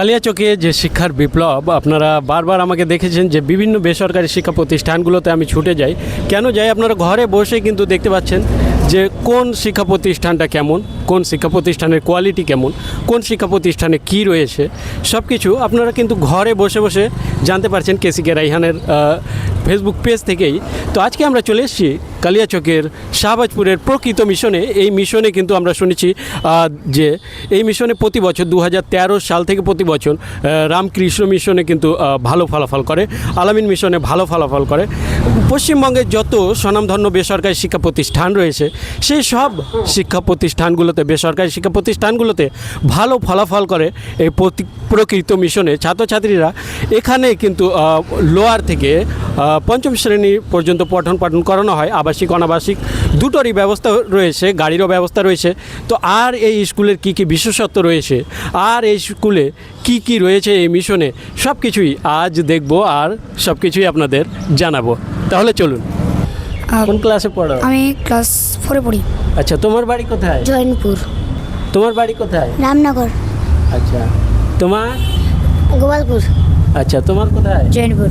কালিয়াচকে যে শিক্ষার বিপ্লব, আপনারা বারবার আমাকে দেখেছেন যে বিভিন্ন বেসরকারি শিক্ষা প্রতিষ্ঠানগুলোতে আমি ছুটে যাই। কেন যাই? আপনারা ঘরে বসে কিন্তু দেখতে পাচ্ছেন যে কোন শিক্ষা প্রতিষ্ঠানটা কেমন, কোন শিক্ষা প্রতিষ্ঠানের কোয়ালিটি কেমন, কোন শিক্ষা প্রতিষ্ঠানে কি রয়েছে সব কিছু আপনারা কিন্তু ঘরে বসে বসে জানতে পারছেন কেসিকে রাইহানের ফেসবুক পেজ থেকেই। তো আজকে আমরা চলে এসেছি কালিয়াচকের শাহবাজপুরের প্রকৃত মিশনে। এই মিশনে কিন্তু আমরা শুনেছি যে এই মিশনে প্রতি বছর দু হাজার তেরো সাল থেকে প্রতি বছর রামকৃষ্ণ মিশনে কিন্তু ভালো ফলাফল করে। আলামিন মিশনে ভালো ফলাফল করে। পশ্চিমবঙ্গের যত স্বনামধন্য বেসরকারি শিক্ষা প্রতিষ্ঠান রয়েছে, সেই সব শিক্ষা প্রতিষ্ঠানগুলোতে, বেসরকারি শিক্ষা প্রতিষ্ঠানগুলোতে ভালো ফলাফল করে এই প্রকৃত মিশনে। ছাত্রছাত্রীরা এখানে কিন্তু লোয়ার থেকে পঞ্চম শ্রেণি পর্যন্ত পঠন পাঠন করানো হয়, আবাসিক, অনাবাসিক, দুটোরই ব্যবস্থা রয়েছে, গাড়িরও ব্যবস্থা রয়েছে। তো আর এই স্কুলের কি কি বিশেষত্ব রয়েছে, আর এই স্কুলে কি কি রয়েছে এই মিশনে সব কিছুই আজ দেখব আর সব কিছুই আপনাদের জানাব। তাহলে চলুন। কোন ক্লাসে পড়ো? আমি ক্লাস ফোরে পড়ি। আচ্ছা তোমার বাড়ি কোথায়? জয়নপুর। তোমার বাড়ি কোথায়? রামনগর। আচ্ছা তোমার? গোপালপুর। আচ্ছা তোমার কোথায়? জয়নপুর।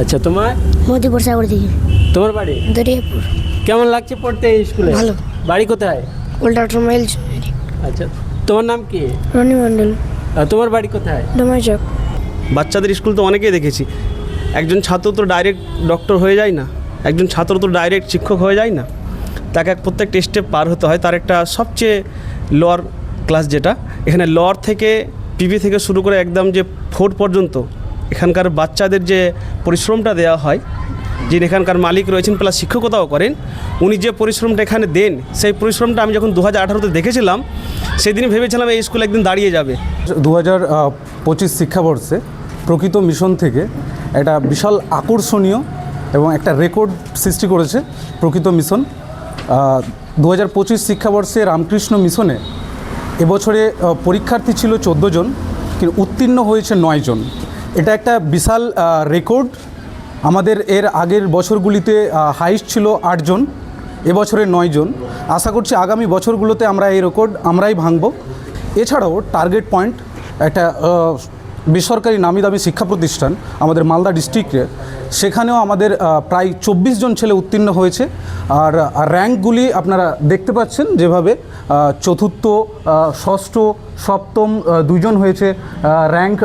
আচ্ছা তোমার? মোদিপুর সাগর দিকে তোমার বাড়ি? দরিয়াপুর। কেমন লাগছে পড়তে এই স্কুলে? ভালো। বাড়ি কোথায়? উল্টা অটোমোবাইল আচ্ছা তোমার নাম কি? রনি মণ্ডল। আর তোমার বাড়ি কোথায়? ডোমাচক বাচ্চাদের স্কুল তো অনেকেই দেখেছি। একজন ছাত্র তো ডাইরেক্ট ডক্টর হয়ে যায় না, একজন ছাত্র তো ডাইরেক্ট শিক্ষক হয়ে যায় না। তাকে এক প্রত্যেক টেস্টে পার হতে হয়, তার একটা সবচেয়ে লোয়ার ক্লাস যেটা। এখানে লোয়ার থেকে পিবি থেকে শুরু করে একদম যে ফোর পর্যন্ত এখানকার বাচ্চাদের যে পরিশ্রমটা দেওয়া হয়, যিনি এখানকার মালিক রয়েছেন প্লাস শিক্ষকতাও করেন, উনি যে পরিশ্রমটা এখানে দেন, সেই পরিশ্রমটা আমি যখন দু হাজার আঠারোতে দেখেছিলাম সেদিনই ভেবেছিলাম এই স্কুল একদিন দাঁড়িয়ে যাবে। দু হাজার পঁচিশ শিক্ষাবর্ষে প্রকৃত মিশন থেকে একটা বিশাল আকর্ষণীয় এবং একটা রেকর্ড সৃষ্টি করেছে প্রকৃত মিশন। দু হাজার পঁচিশ শিক্ষাবর্ষে রামকৃষ্ণ মিশনে এবছরে পরীক্ষার্থী ছিল চোদ্দ জন, কিন্তু উত্তীর্ণ হয়েছে নয় জন। এটা একটা বিশাল রেকর্ড। আমাদের এর আগের বছরগুলিতে হাইস্ট ছিল আটজন এবছরে নয় জন। আশা করছি আগামী বছরগুলোতে আমরা এই রেকর্ড আমরাই ভাঙব। এছাড়াও টার্গেট পয়েন্ট, একটা বেসরকারি নামি দামি শিক্ষা প্রতিষ্ঠান আমাদের মালদা ডিস্ট্রিক্টে, সেখানেও আমাদের প্রায় চব্বিশ জন ছেলে উত্তীর্ণ হয়েছে। আর র্যাঙ্কগুলি আপনারা দেখতে পাচ্ছেন যেভাবে চতুর্থ ষষ্ঠ, সপ্তম দুজন হয়েছে র্যাঙ্ক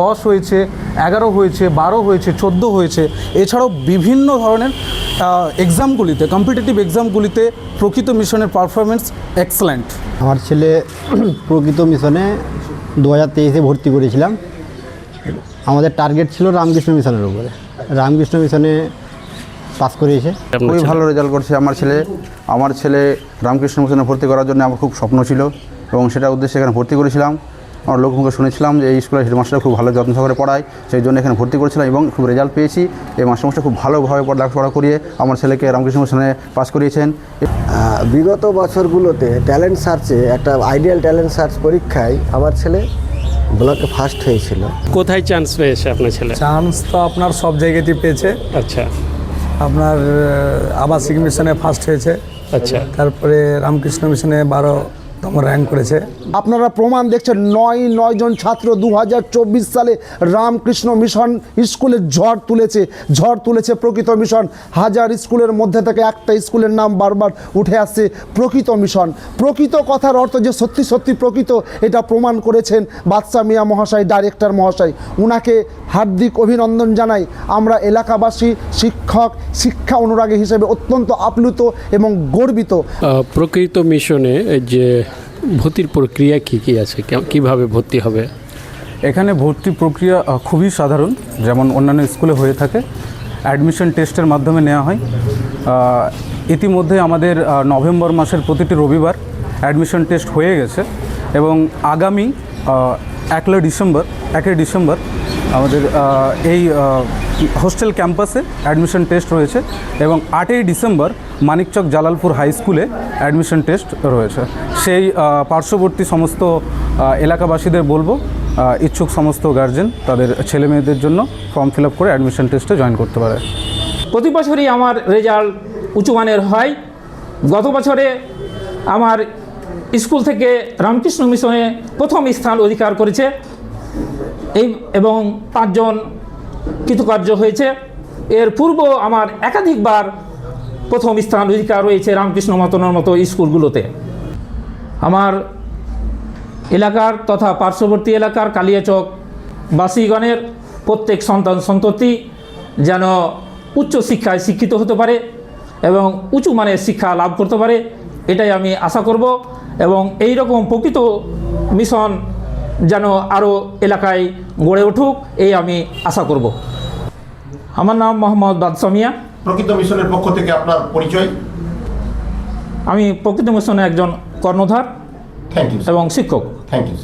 দশ হয়েছে, এগারো হয়েছে, বারো হয়েছে, চোদ্দ হয়েছে। এছাড়াও বিভিন্ন ধরনের এক্সামগুলিতে কম্পিটিটিভ এক্সামগুলিতে প্রকৃত মিশনের পারফরমেন্স এক্সেলেন্ট আমার ছেলে প্রকৃত মিশনে দু হাজার তেইশে ভর্তি করেছিলাম। আমাদের টার্গেট ছিল রামকৃষ্ণ মিশনের উপরে। রামকৃষ্ণ মিশনে পাস করিয়েছে। খুবই ভালো রেজাল্ট করছে আমার ছেলে। আমার ছেলে রামকৃষ্ণ মিশনে ভর্তি করার জন্য আমার খুব স্বপ্ন ছিল এবং সেটা উদ্দেশ্যে এখানে ভর্তি করেছিলাম। আমার লোকমুখে শুনেছিলাম যে এই স্কুলের হেডমাস্টার খুব ভালো যত্ন সহকারে পড়ায় সেই জন্য এখানে ভর্তি করেছিলাম এবং খুব রেজাল্ট পেয়েছি। এই মাস্টারমশাই খুব ভালোভাবে পড়া- লেখাপড়া করিয়ে আমার ছেলেকে রামকৃষ্ণ মিশনে পাস করিয়েছেন। বিগত বছরগুলোতে ট্যালেন্ট সার্চে একটা আইডিয়াল ট্যালেন্ট সার্চ পরীক্ষায় আমার ছেলে ব্লকে ফার্স্ট হয়েছিল। কোথায় চান্স পেয়েছে আপনার ছেলে? চান্স তো আপনার সব জায়গাতেই পেয়েছে। আচ্ছা। আপনার আবাসিক মিশনে ফার্স্ট হয়েছে। আচ্ছা। তারপরে রামকৃষ্ণ মিশনে বারোতম র্যাঙ্ক করেছে। আপনারা প্রমাণ দেখছেন, নয় নয় জন ছাত্র দু হাজার চব্বিশ সালে রামকৃষ্ণ মিশন স্কুলে ঝড় তুলেছে ঝড় তুলেছে প্রকৃত মিশন। হাজার স্কুলের মধ্যে থেকে একটা স্কুলের নাম বারবার উঠে আসছে, প্রকৃত মিশন। প্রকৃত কথার অর্থ যে সত্যি সত্যি প্রকৃত, এটা প্রমাণ করেছেন বাদশা মিয়া মহাশয় ডাইরেক্টর মহাশয়। উনাকে হার্দিক অভিনন্দন জানাই। আমরা এলাকাবাসী, শিক্ষক, শিক্ষা অনুরাগী হিসেবে অত্যন্ত আপ্লুত এবং গর্বিত। প্রকৃত মিশনে যে ভর্তির প্রক্রিয়া কি কি আছে? কীভাবে ভর্তি হবে? এখানে ভর্তি প্রক্রিয়া খুবই সাধারণ। যেমন অন্যান্য স্কুলে হয়ে থাকে। অ্যাডমিশন টেস্টের মাধ্যমে নেওয়া হয়। ইতিমধ্যে আমাদের নভেম্বর মাসের প্রতিটি রবিবার অ্যাডমিশন টেস্ট হয়ে গেছে এবং আগামী একলা ডিসেম্বর একই ডিসেম্বর আমাদের এই হোস্টেল ক্যাম্পাসে অ্যাডমিশন টেস্ট রয়েছে এবং আটই ডিসেম্বর মানিকচক জালালপুর হাই স্কুলে অ্যাডমিশন টেস্ট রয়েছে। সেই পার্শ্ববর্তী সমস্ত এলাকাবাসীদের বলব ইচ্ছুক সমস্ত গার্জেন তাদের ছেলে মেয়েদের জন্য ফর্ম ফিল আপ করে অ্যাডমিশন টেস্টে জয়েন করতে পারে। প্রতি বছরই আমার রেজাল্ট উঁচু মানের হয়। গত বছরে আমার স্কুল থেকে রামকৃষ্ণ মিশনে প্রথম স্থান অধিকার করেছে। এই, এবং পাঁচজন কৃতকার্য হয়েছে। এর পূর্ব আমার একাধিকবার প্রথম স্থান অধিকার রয়েছে রামকৃষ্ণ মতনের মতো স্কুলগুলোতে। আমার এলাকার তথা পার্শ্ববর্তী এলাকার কালিয়াচক বাসীগণের প্রত্যেক সন্তান সন্ততি যেন উচ্চ শিক্ষায় শিক্ষিত হতে পারে এবং উঁচু মানের শিক্ষা লাভ করতে পারে, এটাই আমি আশা করব এবং এই রকম প্রকৃত মিশন যেন আরও এলাকায় গড়ে উঠুক এই আমি আশা করব। আমার নাম মোহাম্মদ বাদশামিয়া প্রকৃত মিশনের পক্ষ থেকে আপনার পরিচয়। আমি প্রকৃত মিশনের একজন কর্ণধার থ্যাংক ইউ এবং শিক্ষক। Thank you